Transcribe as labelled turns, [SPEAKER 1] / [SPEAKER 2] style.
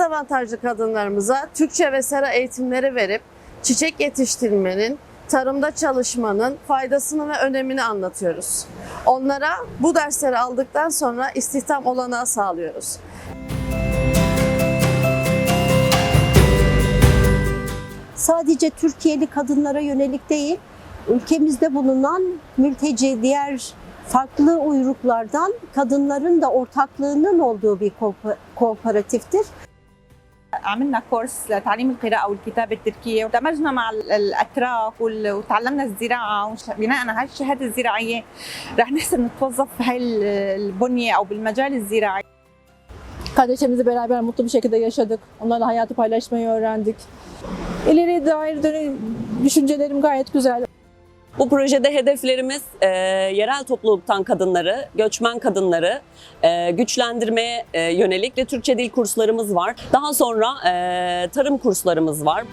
[SPEAKER 1] dezavantajlı kadınlarımıza Türkçe ve sera eğitimleri verip çiçek yetiştirmenin, tarımda çalışmanın faydasını ve önemini anlatıyoruz. Onlara bu dersleri aldıktan sonra istihdam olanağı sağlıyoruz.
[SPEAKER 2] sadece Türkiye'li kadınlara yönelik değil, ülkemizde bulunan mülteci, diğer farklı uyruklardan kadınların da ortaklığının olduğu bir kooper- kooperatiftir.
[SPEAKER 3] عملنا كورس لتعليم القراءة والكتابة التركية ودمجنا مع ال- الأتراك وال- وتعلمنا الزراعة وش- بناء على هاي الشهادة الزراعية رح نحسن نتوظف بهاي ال- البنية أو بالمجال الزراعي
[SPEAKER 4] Kardeşlerimizle beraber mutlu bir şekilde yaşadık. Onlarla hayatı paylaşmayı öğrendik. İleriye dair düşüncelerim gayet güzel.
[SPEAKER 5] Bu projede hedeflerimiz e, yerel topluluktan kadınları, göçmen kadınları e, güçlendirmeye e, yönelik ve Türkçe dil kurslarımız var. Daha sonra e, tarım kurslarımız var.